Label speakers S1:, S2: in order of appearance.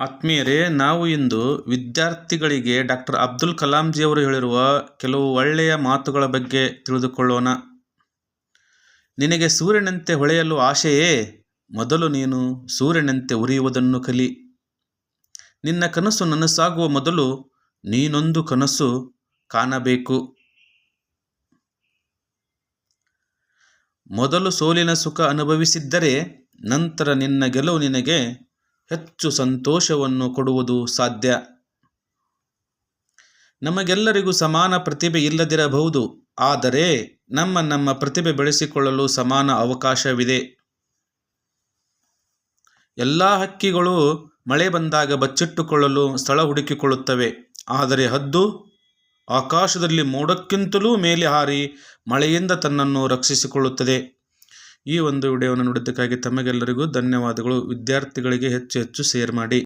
S1: ಆತ್ಮೀಯರೇ, ನಾವು ಇಂದು ವಿದ್ಯಾರ್ಥಿಗಳಿಗೆ ಡಾಕ್ಟರ್ ಅಬ್ದುಲ್ ಕಲಾಂಜಿಯವರು ಹೇಳಿರುವ ಕೆಲವು ಒಳ್ಳೆಯ ಮಾತುಗಳ ಬಗ್ಗೆ ತಿಳಿದುಕೊಳ್ಳೋಣ. ನಿನಗೆ ಸೂರ್ಯನಂತೆ ಹೊಳೆಯಲು ಆಶೆಯೇ? ಮೊದಲು ನೀನು ಸೂರ್ಯನಂತೆ ಉರಿಯುವುದನ್ನು ಕಲಿ. ನಿನ್ನ ಕನಸು ನನಸಾಗುವ ಮೊದಲು ನೀನೊಂದು ಕನಸು ಕಾಣಬೇಕು. ಮೊದಲು ಸೋಲಿನ ಸುಖ ಅನುಭವಿಸಿದ್ದರೆ ನಂತರ ನಿನ್ನ ಗೆಲುವು ನಿನಗೆ ಹೆಚ್ಚು ಸಂತೋಷವನ್ನು ಕೊಡುವುದು ಸಾಧ್ಯ. ನಮಗೆಲ್ಲರಿಗೂ ಸಮಾನ ಪ್ರತಿಭೆ ಇಲ್ಲದಿರಬಹುದು, ಆದರೆ ನಮ್ಮ ನಮ್ಮ ಪ್ರತಿಭೆ ಬೆಳೆಸಿಕೊಳ್ಳಲು ಸಮಾನ ಅವಕಾಶವಿದೆ. ಎಲ್ಲ ಹಕ್ಕಿಗಳು ಮಳೆ ಬಂದಾಗ ಬಚ್ಚಿಟ್ಟುಕೊಳ್ಳಲು ಸ್ಥಳ ಹುಡುಕಿಕೊಳ್ಳುತ್ತವೆ, ಆದರೆ ಹದ್ದು ಆಕಾಶದಲ್ಲಿ ಮೋಡಕ್ಕಿಂತಲೂ ಮೇಲೆ ಹಾರಿ ಮಳೆಯಿಂದ ತನ್ನನ್ನು ರಕ್ಷಿಸಿಕೊಳ್ಳುತ್ತದೆ. ಈ ಒಂದು ವಿಡಿಯೋವನ್ನು ನೋಡಿದ್ದಕ್ಕಾಗಿ ತಮಗೆಲ್ಲರಿಗೂ ಧನ್ಯವಾದಗಳು. ವಿದ್ಯಾರ್ಥಿಗಳಿಗೆ ಹೆಚ್ಚು ಹೆಚ್ಚು ಶೇರ್ ಮಾಡಿ.